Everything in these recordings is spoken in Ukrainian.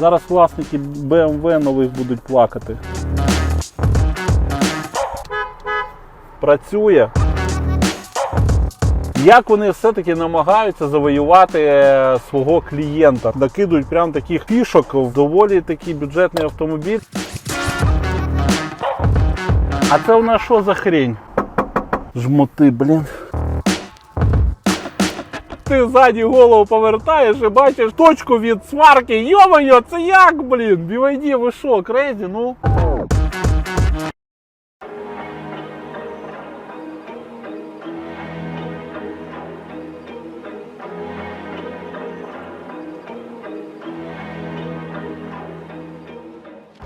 Зараз власники BMW нових будуть плакати. Працює. Як вони все-таки намагаються завоювати е, свого клієнта? Накидують прям таких фішок в доволі такий бюджетний автомобіль. А це у нас що за хрень? Жмоти, блін. Ти ззаді голову повертаєш і бачиш точку від сварки. Йо-моє, це як, блін? BYD, ви що, крейзі? Ну.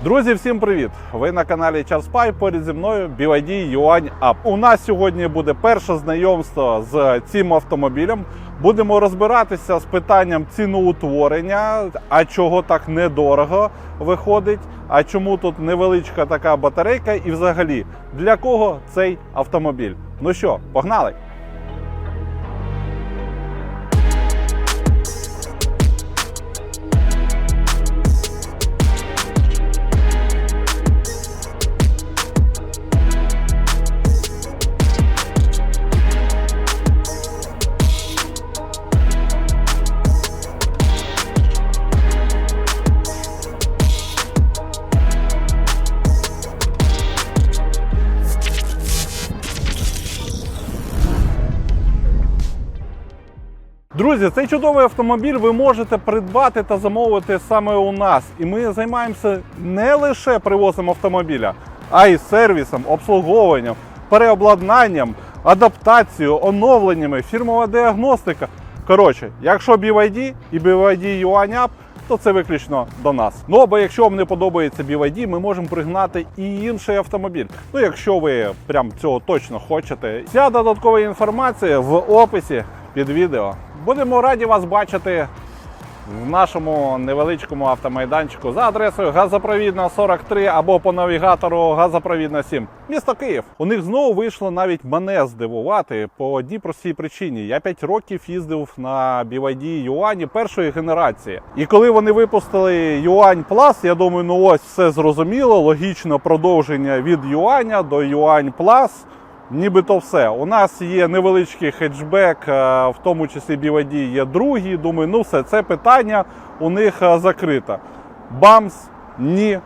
Друзі, всім привіт! Ви на каналі Чарспай. Поряд зі мною BYD Юань Up. У нас сьогодні буде перше знайомство з цим автомобілем. Будемо розбиратися з питанням ціноутворення, а чого так недорого виходить, а чому тут невеличка така батарейка, і взагалі для кого цей автомобіль. Ну що, погнали! Друзі, цей чудовий автомобіль ви можете придбати та замовити саме у нас. І ми займаємося не лише привозом автомобіля, а й сервісом, обслуговуванням, переобладнанням, адаптацією, оновленнями, фірмова діагностика. Коротше, якщо BYD і BYD Up, то це виключно до нас. Ну або якщо вам не подобається BYD, ми можемо пригнати і інший автомобіль. Ну, якщо ви прям цього точно хочете. Вся додаткова інформація в описі під відео. Будемо раді вас бачити в нашому невеличкому автомайданчику за адресою газопровідна 43 або по навігатору газопровідна 7. Місто Київ. У них знову вийшло навіть мене здивувати по одній простій причині. Я 5 років їздив на BYD Юані першої генерації. І коли вони випустили Юань Plus, я думаю, ну ось все зрозуміло, логічно продовження від Юаня до Юань Plus. Нібито все. У нас є невеличкий хетчбек, е, в тому числі BYD є другий. Думаю, ну все, це питання у них е, закрите. Бамс, ні.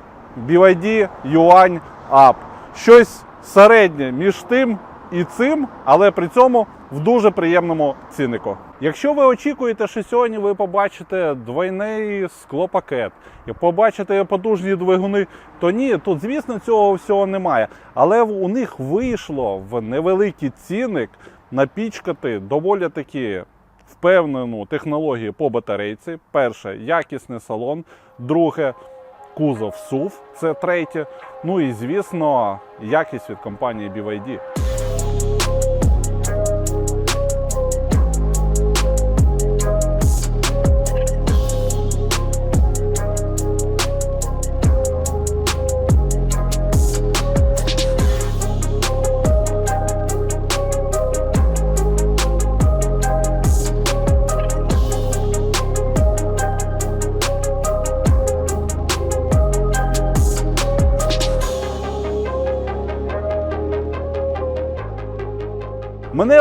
BYD, Юань, ап. Щось середнє між тим і цим, але при цьому в дуже приємному ціннику. Якщо ви очікуєте, що сьогодні ви побачите двойний склопакет і побачите потужні двигуни, то ні, тут, звісно, цього всього немає. Але у них вийшло в невеликий цінник напічкати доволі таки впевнену технологію по батарейці. Перше якісний салон, друге кузов SUV, це третє. Ну і звісно, якість від компанії BYD.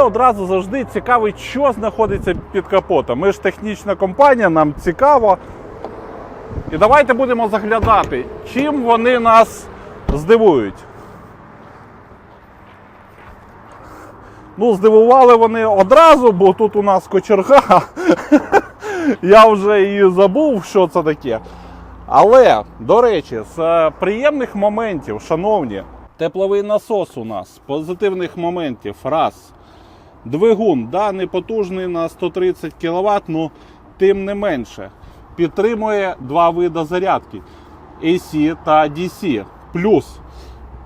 Одразу завжди цікавить, що знаходиться під капотом. Ми ж технічна компанія, нам цікаво. І давайте будемо заглядати, чим вони нас здивують. Ну, здивували вони одразу, бо тут у нас кочерга. Я вже і забув, що це таке. Але, до речі, з е, приємних моментів, шановні, тепловий насос у нас, позитивних моментів, раз. Двигун, да, не потужний на 130 кВт, ну тим не менше. Підтримує два види зарядки AC та DC. Плюс.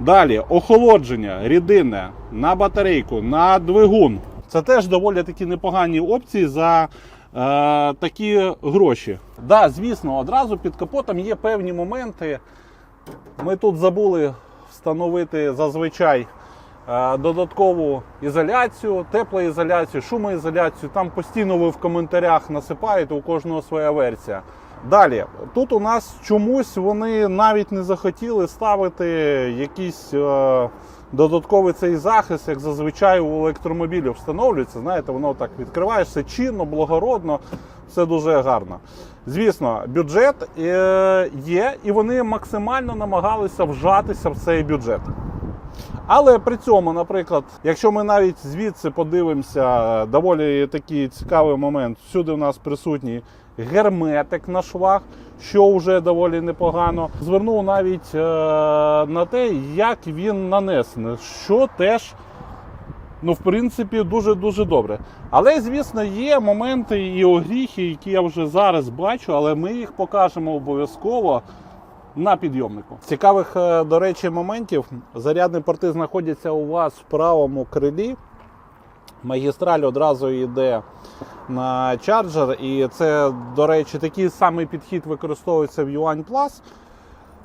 Далі охолодження рідинне на батарейку, на двигун. Це теж доволі такі непогані опції за е, такі гроші. Да, звісно, одразу під капотом є певні моменти. Ми тут забули встановити зазвичай додаткову ізоляцію, теплоізоляцію, шумоізоляцію. Там постійно ви в коментарях насипаєте, у кожного своя версія. Далі, тут у нас чомусь вони навіть не захотіли ставити якийсь е, додатковий цей захист, як зазвичай у електромобілів встановлюється. Знаєте, воно так відкриваєш, все чинно, благородно, все дуже гарно. Звісно, бюджет е, є, і вони максимально намагалися вжатися в цей бюджет. Але при цьому, наприклад, якщо ми навіть звідси подивимося, е, доволі такий цікавий момент, всюди у нас присутній герметик на швах, що вже доволі непогано. Звернув навіть е, на те, як він нанесений, що теж. Ну, в принципі, дуже-дуже добре. Але, звісно, є моменти і огріхи, які я вже зараз бачу, але ми їх покажемо обов'язково на підйомнику. Цікавих, е, до речі, моментів. Зарядні порти знаходяться у вас в правому крилі. Магістраль одразу йде на чарджер, і це, до речі, такий самий підхід використовується в Yuan Plus.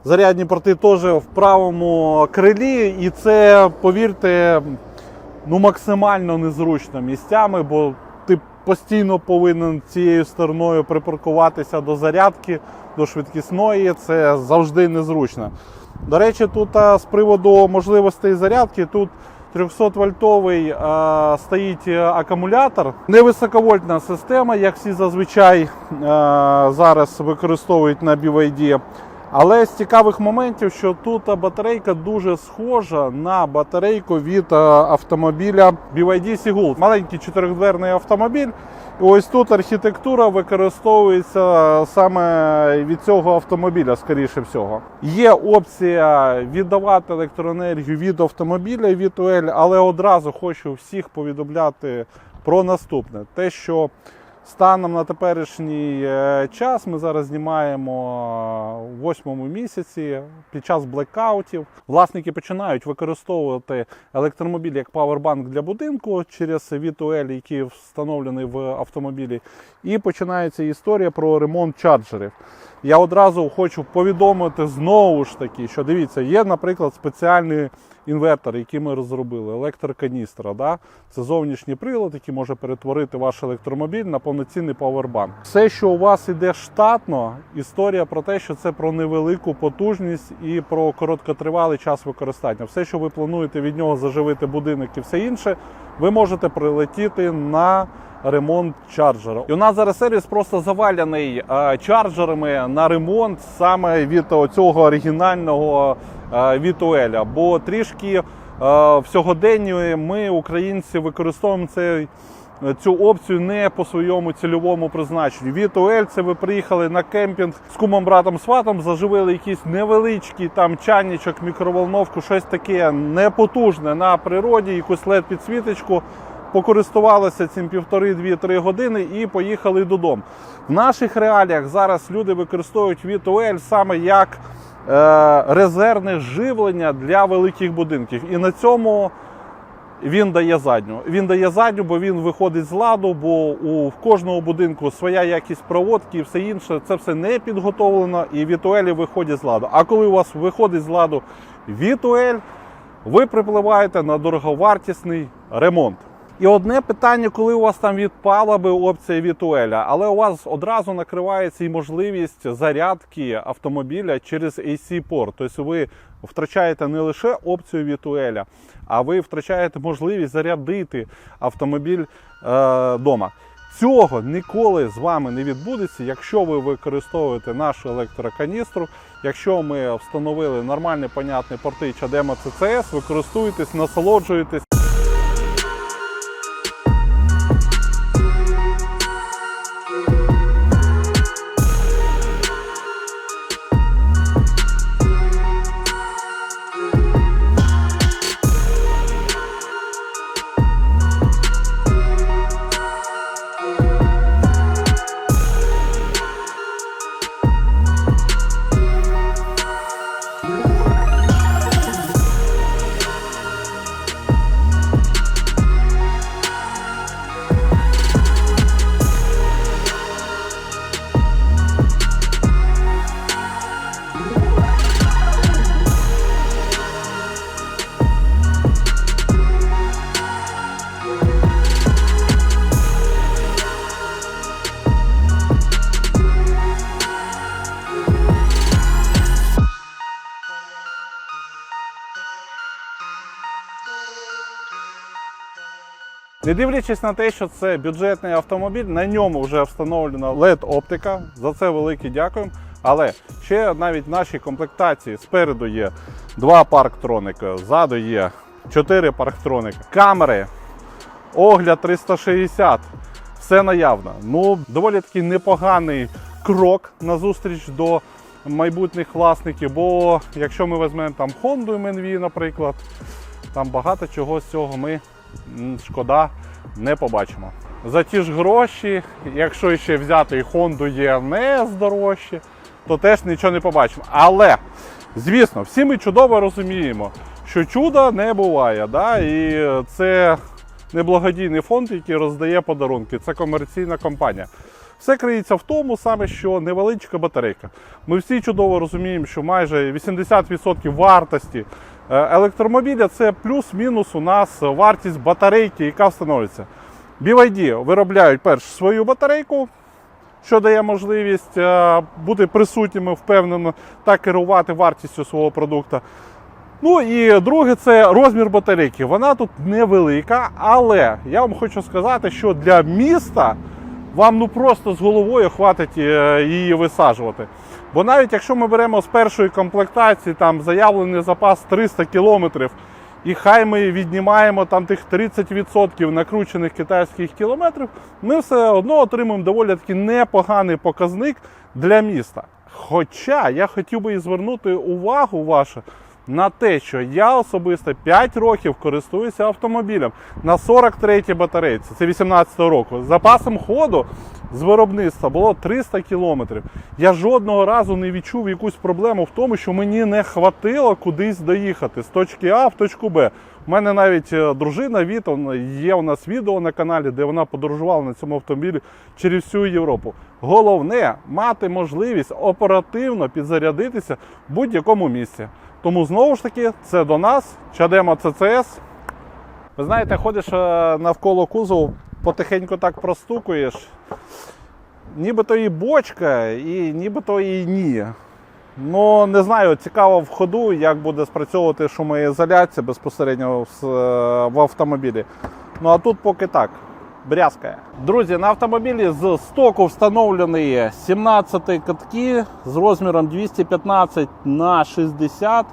Зарядні порти теж в правому крилі, і це, повірте, ну максимально незручно місцями, бо ти постійно повинен цією стороною припаркуватися до зарядки, до швидкісної. Це завжди незручно. До речі, тут з приводу можливостей зарядки, тут 300 вольтовий а, стоїть е, акумулятор. Невисоковольтна система, як всі зазвичай а, зараз використовують на BYD. Але з цікавих моментів, що тут батарейка дуже схожа на батарейку від е, автомобіля BYD Sigul. Маленький чотирьохдверний автомобіль. Ось тут архітектура використовується саме від цього автомобіля, скоріше всього. Є опція віддавати електроенергію від автомобіля від УЛ, але одразу хочу всіх повідомляти про наступне: те, що Станом на теперішній е, час ми зараз знімаємо у восьмому місяці під час блекаутів. Власники починають використовувати електромобіль як павербанк для будинку через V2L, який встановлений в автомобілі. І починається історія про ремонт чарджерів. Я одразу хочу повідомити знову ж таки, що дивіться, є, наприклад, спеціальний інвертор, який ми розробили, електроканістра. Да? Це зовнішній прилад, який може перетворити ваш електромобіль на повноцінний павербанк. Все, що у вас іде штатно, історія про те, що це про невелику потужність і про короткотривалий час використання. Все, що ви плануєте від нього заживити будинок і все інше, ви можете прилетіти на ремонт чарджера. І у нас зараз сервіс просто завалений е, чарджерами на ремонт саме від цього оригінального е, Вітуеля. Бо трішки е, в сьогоденні ми, українці, використовуємо цей. Цю опцію не по своєму цільовому призначенню. Вітуель це ви приїхали на кемпінг з кумом, братом, сватом, заживили якийсь невеличкий там чайничок, мікроволновку, щось таке непотужне на природі, якусь led підсвіточку покористувалися цим півтори-дві-три години і поїхали додому. В наших реаліях зараз люди використовують V2L саме як е, резервне живлення для великих будинків. І на цьому він дає задню. Він дає задню, бо він виходить з ладу, бо у кожного будинку своя якість проводки і все інше. Це все не підготовлено, і вітуелі виходять з ладу. А коли у вас виходить з ладу вітуель, ви припливаєте на дороговартісний ремонт. І одне питання, коли у вас там відпала би опція Вітуеля, але у вас одразу накривається і можливість зарядки автомобіля через AC-порт. Тобто ви втрачаєте не лише опцію Вітуеля, а ви втрачаєте можливість зарядити автомобіль вдома. Цього ніколи з вами не відбудеться, якщо ви використовуєте нашу електроканістру. Якщо ми встановили нормальні, понятні порти CHAdeMO CCS, ви користуєтесь, насолоджуєтесь. Не дивлячись на те, що це бюджетний автомобіль, на ньому вже встановлена LED-оптика. За це велике дякуємо. Але ще навіть в нашій комплектації спереду є два парктроники, ззаду є чотири парктроники, камери, огляд 360. Все наявно. Ну, доволі такий непоганий крок назустріч до майбутніх власників. Бо якщо ми візьмемо там Honda MNV, наприклад, там багато чого з цього ми шкода не побачимо. За ті ж гроші, якщо ще взяти і Honda ENS дорожче, то теж нічого не побачимо. Але, звісно, всі ми чудово розуміємо, що чуда не буває. Да? І це не благодійний фонд, який роздає подарунки, це комерційна компанія. Все криється в тому саме, що невеличка батарейка. Ми всі чудово розуміємо, що майже 80% вартості електромобіля це плюс-мінус у нас вартість батарейки, яка встановлюється. BYD виробляють перш свою батарейку, що дає можливість е, бути присутніми, впевнено та керувати вартістю свого продукту. Ну і друге, це розмір батарейки. Вона тут невелика, але я вам хочу сказати, що для міста вам ну просто з головою хватить е, її висаджувати. Бо навіть якщо ми беремо з першої комплектації там заявлений запас 300 кілометрів, і хай ми віднімаємо там тих 30% накручених китайських кілометрів, ми все одно отримуємо доволі таки непоганий показник для міста. Хоча я хотів би і звернути увагу вашу на те, що я особисто 5 років користуюся автомобілем на 43-й батарейці, це 18-го року. Запасом ходу з виробництва було 300 кілометрів. Я жодного разу не відчув якусь проблему в тому, що мені не хватило кудись доїхати з точки А в точку Б. У мене навіть е, дружина Віта, є у нас відео на каналі, де вона подорожувала на цьому автомобілі через всю Європу. Головне мати можливість оперативно підзарядитися в будь-якому місці. Тому знову ж таки, це до нас, Чадема ЦЦС. Ви знаєте, ходиш е, навколо кузову, потихеньку так простукуєш. Нібито і бочка, і нібито і ні. Ну, не знаю, цікаво в ходу, як буде спрацьовувати шумоізоляція безпосередньо в, в автомобілі. Ну а тут поки так. Брязкає. Друзі, на автомобілі з стоку встановлений 17 катки з розміром 215 на 60.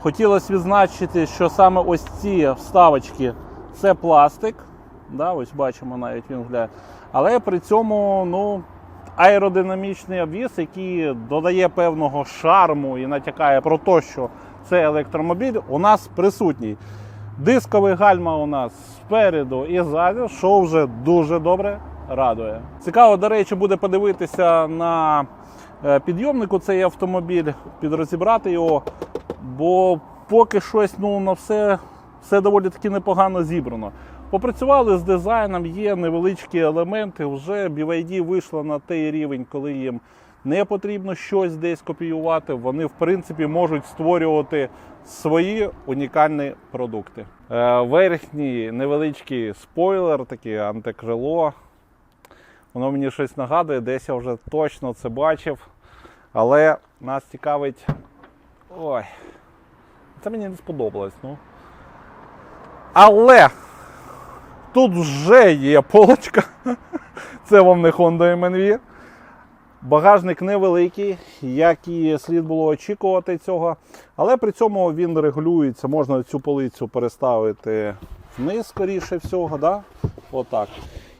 Хотілося відзначити, що саме ось ці вставочки це пластик. Да, ось бачимо, навіть він гуляє. Але при цьому ну, аеродинамічний обвіз, який додає певного шарму і натякає про те, що це електромобіль, у нас присутній. Дисковий гальма у нас спереду і ззаду, що вже дуже добре радує. Цікаво, до речі, буде подивитися на е, підйомнику цей автомобіль, підрозібрати його, бо поки щось ну, на все, все доволі таки непогано зібрано. Попрацювали з дизайном, є невеличкі елементи. Вже BYD вийшла на той рівень, коли їм не потрібно щось десь копіювати. Вони, в принципі, можуть створювати свої унікальні продукти. Е, верхній невеличкий спойлер, такий антикрило. Воно мені щось нагадує, десь я вже точно це бачив. Але нас цікавить. Ой, це мені не сподобалось. Ну. Але тут вже є полочка. Це вам не Honda MNV. Багажник невеликий, як і слід було очікувати цього. Але при цьому він регулюється, можна цю полицю переставити вниз, скоріше всього. Да? Отак.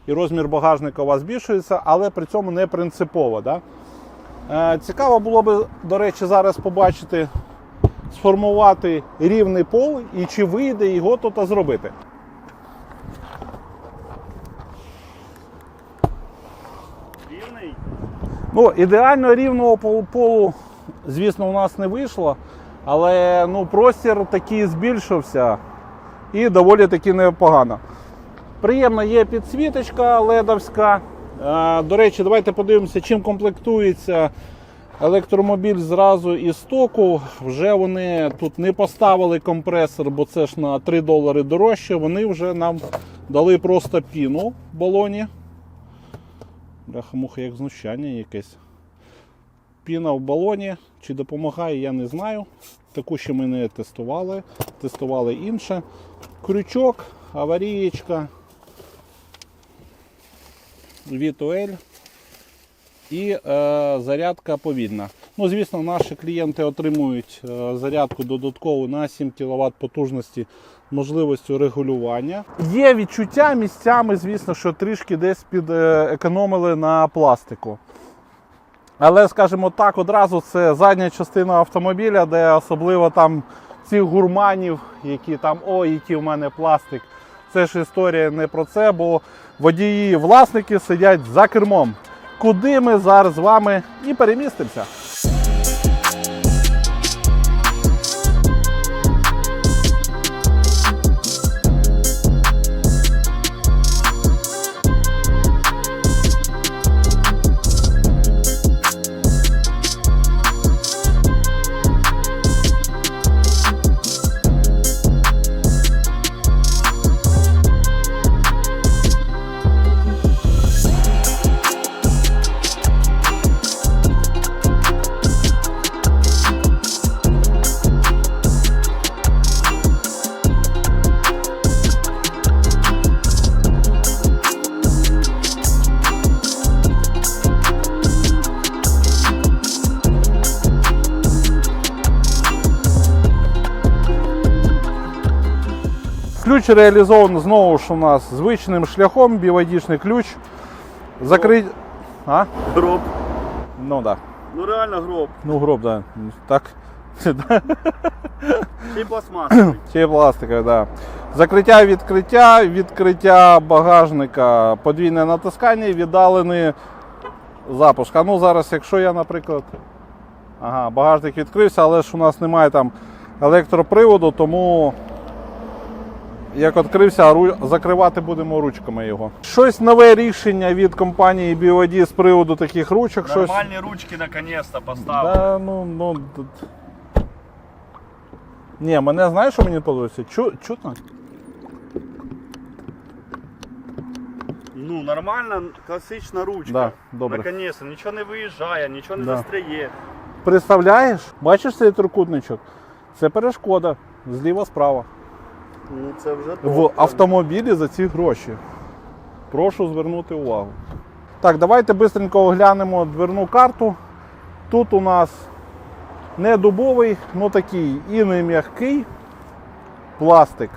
І розмір багажника у вас збільшується, але при цьому не принципово. Да? Е, цікаво було би, до речі, зараз побачити, сформувати рівний пол і чи вийде його тут зробити. Ну, ідеально рівного полу, звісно, у нас не вийшло, але ну, простір такий збільшився і доволі таки непогано. Приємно є підсвіточка ледовська. Е, До речі, давайте подивимося, чим комплектується електромобіль зразу із стоку. Вже вони тут не поставили компресор, бо це ж на 3 долари дорожче. Вони вже нам дали просто піну в балоні. Бляха-муха, як знущання якесь. Піна в балоні. Чи допомагає, я не знаю. Таку ще ми не тестували. Тестували інше. Крючок, аварієчка. OL і е, зарядка повільна. Ну, звісно, наші клієнти отримують е, зарядку додаткову на 7 кВт потужності можливістю регулювання. Є відчуття місцями, звісно, що трішки десь підекономили на пластику. Але, скажімо так, одразу це задня частина автомобіля, де особливо там цих гурманів, які там, ой, який в мене пластик. Це ж історія не про це, бо водії, власники сидять за кермом. Куди ми зараз з вами і перемістимося. Ключ реалізований знову ж у нас звичним шляхом, BYD-шний ключ. Закрить. А? Гроб. Ну. Да. Ну реально гроб. Ну, гроб, да. Так. Й пластмасовий. Ще пластика, да. Закриття відкриття, відкриття багажника, подвійне натискання, віддалений запуск. А ну зараз, якщо я, наприклад. Ага, багажник відкрився, але ж у нас немає там електроприводу, тому як відкрився, закривати будемо ручками його. Щось нове рішення від компанії BYD з приводу таких ручок. Щось... Нормальні ручки наконец-то поставили. Да, ну, ну, Ні, мене знаєш, що мені подобається? Чу, чутно? Ну, нормальна, класична ручка. Да, добре. Наконец-то, нічого не виїжджає, нічого не Да. застряє. Представляєш? Бачиш цей трикутничок? Це перешкода. Зліва справа. Ну це вже В автомобілі за ці гроші. Прошу звернути увагу. Так, давайте швидко оглянемо дверну карту. Тут у нас не дубовий, ну такий і не м'який пластик.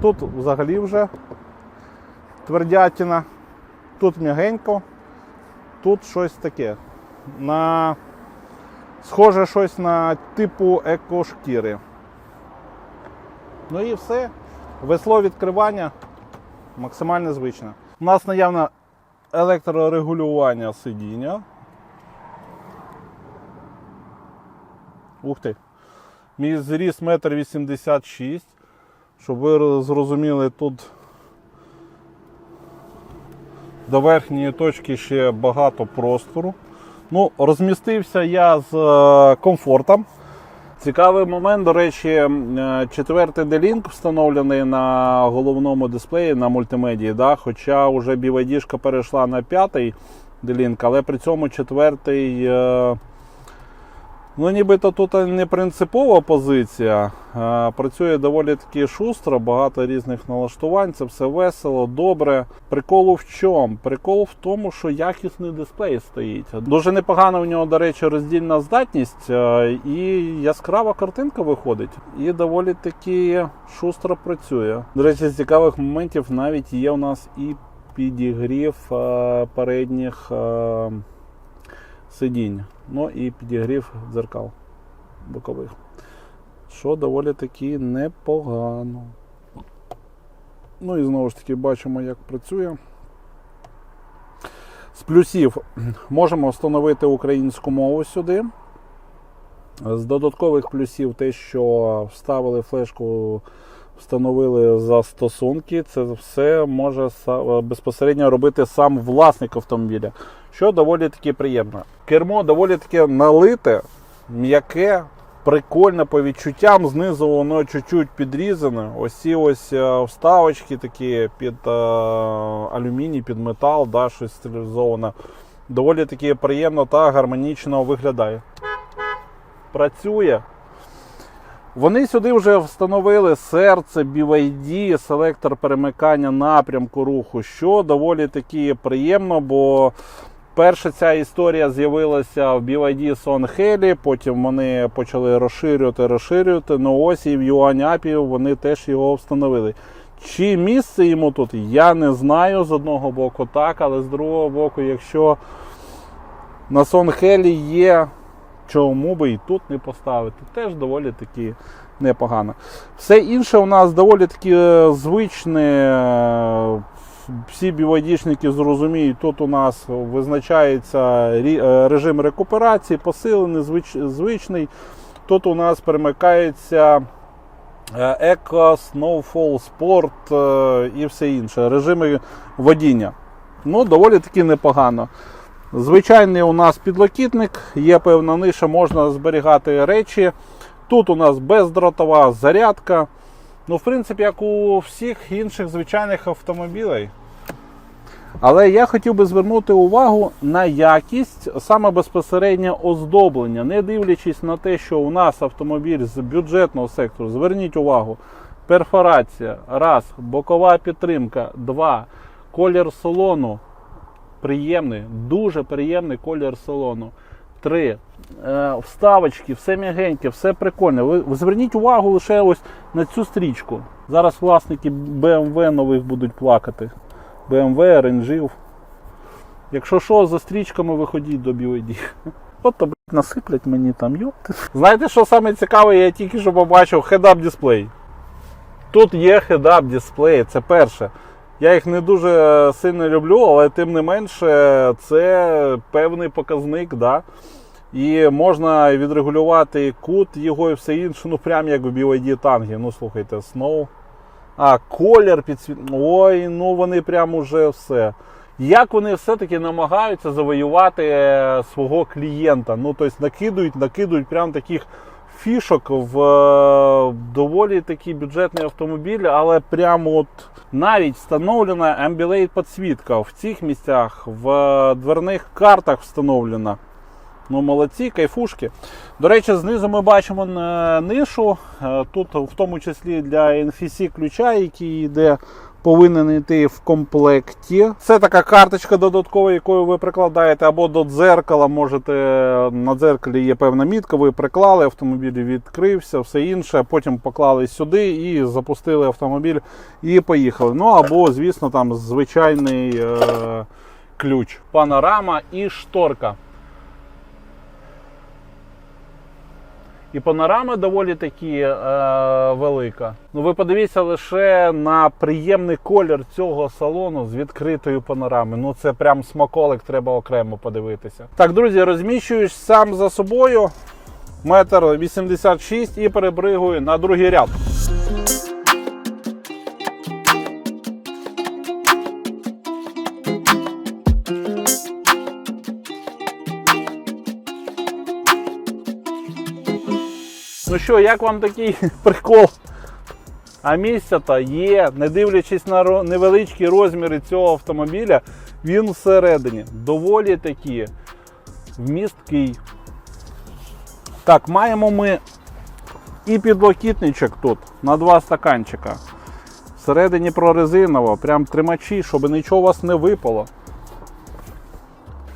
Тут взагалі вже твердятина. Тут м'ягенько, тут щось таке. На... Схоже щось на типу екошкіри. Ну і все. Весло відкривання максимально звичне. У нас наявне електрорегулювання сидіння. Ух ти. Мій зріс 1,86 м. Щоб ви зрозуміли, тут до верхньої точки ще багато простору. Ну, розмістився я з е, комфортом. Цікавий момент, до речі, е, четвертий D-Link встановлений на головному дисплеї на мультимедії. Да? Хоча вже BYD перейшла на п'ятий D-Link, але при цьому четвертий. Ну, нібито тут не принципова позиція. Працює доволі таки шустро, багато різних налаштувань, це все весело, добре. Прикол в чому? Прикол в тому, що якісний дисплей стоїть. Дуже непогано в нього, до речі, роздільна здатність е, і яскрава картинка виходить. І доволі таки шустро працює. До речі, з цікавих моментів навіть є у нас і підігрів е, передніх. е, сидінь, ну і підігрів дзеркал бокових. Що доволі таки непогано. Ну і знову ж таки бачимо, як працює. З плюсів можемо встановити українську мову сюди. З додаткових плюсів те, що вставили флешку, встановили застосунки, це все може безпосередньо робити сам власник автомобіля, що доволі таки приємно. Кермо доволі таки налите, м'яке, прикольне по відчуттям. Знизу воно чуть-чуть підрізане. Ось ці ось е, вставочки такі під е, алюміній, під метал, да, щось стилізоване. Доволі таки приємно та гармонічно виглядає. Працює. Вони сюди вже встановили серце, BYD, селектор перемикання напрямку руху, що доволі таки приємно, бо перша ця історія з'явилася в BYD Sonheli, потім вони почали розширювати, розширювати. Ну ось і в Юаняпі вони теж його встановили. Чи місце йому тут, я не знаю. З одного боку так, але з другого боку, якщо на Сонхелі є, чому би і тут не поставити, теж доволі таки непогано. Все інше у нас доволі таки е, звичне. Всі бівайдішники зрозуміють, тут у нас визначається е, режим рекуперації, посилений, звич, звичний. Тут у нас перемикається е, Eco, Snowfall, Sport е, і все інше. Режими водіння. Ну, доволі таки непогано. Звичайний у нас підлокітник, є певна ниша, можна зберігати речі. Тут у нас бездротова зарядка. Ну, в принципі, як у всіх інших звичайних автомобілей. Але я хотів би звернути увагу на якість саме безпосередньо оздоблення, не дивлячись на те, що у нас автомобіль з бюджетного сектору. Зверніть увагу, перфорація, раз, бокова підтримка, два, колір салону приємний, дуже приємний колір салону. Три. Е, вставочки, все м'ягеньке, все прикольне. Ви, зверніть увагу лише ось на цю стрічку. Зараз власники BMW нових будуть плакати. BMW, ренжів. Якщо що, за стрічками виходіть до BYD. От то, блядь, насиплять мені там, йопти. Знаєте, що саме цікаве, я тільки що побачив head-up дисплей. Тут є head-up дисплей, це перше. Я їх не дуже сильно люблю, але тим не менше це певний показник. Да? І можна відрегулювати кут його і все інше, ну прям як в BYD тангі. Ну слухайте, Snow. А, колір підсвіт. Ой, ну вони прям уже все. Як вони все-таки намагаються завоювати е, свого клієнта? Ну, тобто накидують, накидують прям таких фішок в е, доволі такий бюджетний автомобіль, але прямо от навіть встановлена Ambilight підсвітка в цих місцях, в е, дверних картах встановлена. Ну, молодці, кайфушки. До речі, знизу ми бачимо е, нишу. Тут в тому числі для NFC ключа, який йде, повинен йти в комплекті. Це така карточка додаткова, якою ви прикладаєте або до дзеркала. Можете на дзеркалі є певна мітка, ви приклали, автомобіль відкрився, все інше. Потім поклали сюди і запустили автомобіль і поїхали. Ну або, звісно, там звичайний е, ключ. Панорама і шторка. І панорама доволі таки е, велика. Ну ви подивіться лише на приємний колір цього салону з відкритою панорами. Ну це прям смаколик, треба окремо подивитися. Так, друзі, розміщуюсь сам за собою. Метр 86 і перебригую на другий ряд. Ну що, як вам такий прикол? А місця то є, не дивлячись на невеличкі розміри цього автомобіля, він всередині доволі таки вмісткий. Так, маємо ми і підлокітничок тут на два стаканчика. Всередині прорезиново, прям тримачі, щоб нічого у вас не випало.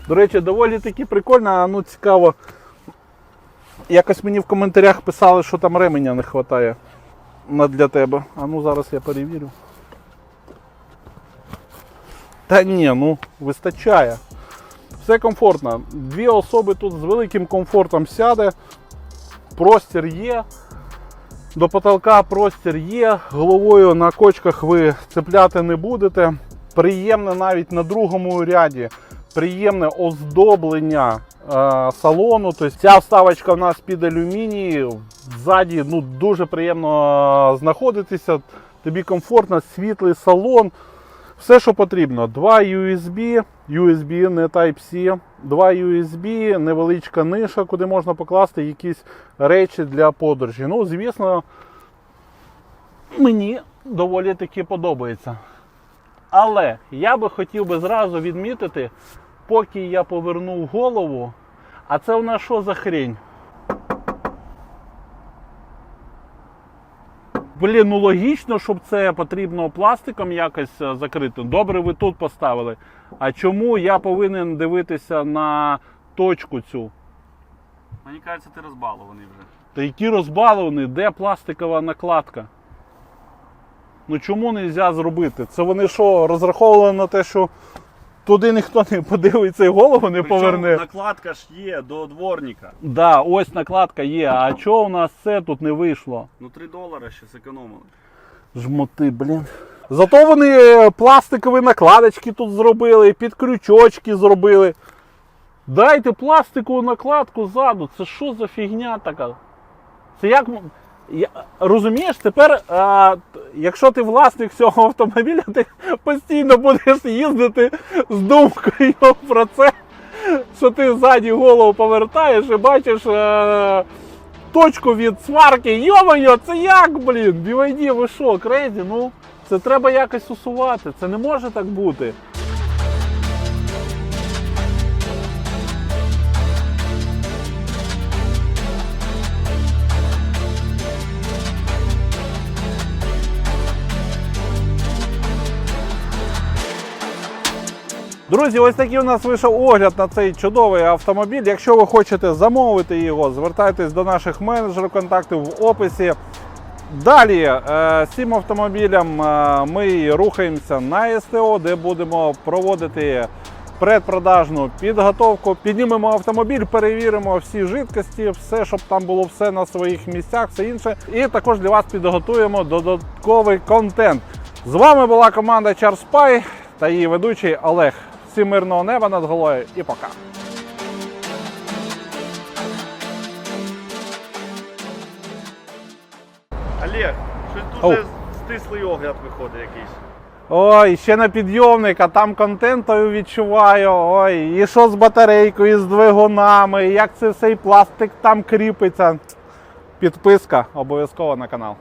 До речі, доволі таки прикольно, а ну цікаво. Якось мені в коментарях писали, що там ременя не вистачає для тебе. А ну зараз я перевірю. Та ні, ну вистачає. Все комфортно. Дві особи тут з великим комфортом сяде. Простір є. До потолка простір є. Головою на кочках ви цепляти не будете. Приємне навіть на другому ряді. Приємне оздоблення е, салону. Тобто ця вставочка в нас під алюміній. Ззаді ну, дуже приємно е, знаходитися. Тобі комфортно, світлий салон. Все, що потрібно. Два USB, USB, не Type-C, два USB, невеличка ниша, куди можна покласти якісь речі для подорожі. Ну, звісно, мені доволі таки подобається. Але я би хотів би зразу відмітити, поки я повернув голову, а це у нас що за хрень? Блін, ну логічно, щоб це потрібно пластиком якось е, закрити. Добре, ви тут поставили. А чому я повинен дивитися на точку цю? Мені кажеться, ти розбалований вже. Та які розбаловані, де пластикова накладка? Ну чому не можна зробити? Це вони що, розраховували на те, що туди ніхто не подивиться і голову не Причому поверне? накладка ж є до дворника. Да, ось накладка є. А чого у нас це тут не вийшло? Ну 3 долари ще зекономили. Жмоти, блін. Зато вони е, пластикові накладочки тут зробили, під крючочки зробили. Дайте пластикову накладку ззаду. Це що за фігня така? Це як. Розумієш, тепер, а, якщо ти власник цього автомобіля, ти постійно будеш їздити з думкою про це, що ти ззаді голову повертаєш і бачиш е, точку від сварки. Йо-моє, це як, блін? BYD, ви що, крейзі? Ну, це треба якось усувати. Це не може так бути. Друзі, ось такий у нас вийшов огляд на цей чудовий автомобіль. Якщо ви хочете замовити його, звертайтесь до наших менеджерів контактів в описі. Далі е, з цим автомобілем е, ми рухаємося на СТО, де будемо проводити предпродажну підготовку. Піднімемо автомобіль, перевіримо всі жидкості, все, щоб там було все на своїх місцях, все інше. І також для вас підготуємо додатковий контент. З вами була команда Charspy та її ведучий Олег. Всім мирного неба над головою і пока. Олег, щось Оу. дуже стислий огляд виходить якийсь. Ой, ще на підйомник, а там контенту відчуваю. Ой, і що з батарейкою, і з двигунами, і як це цей пластик там кріпиться. Підписка обов'язково на канал.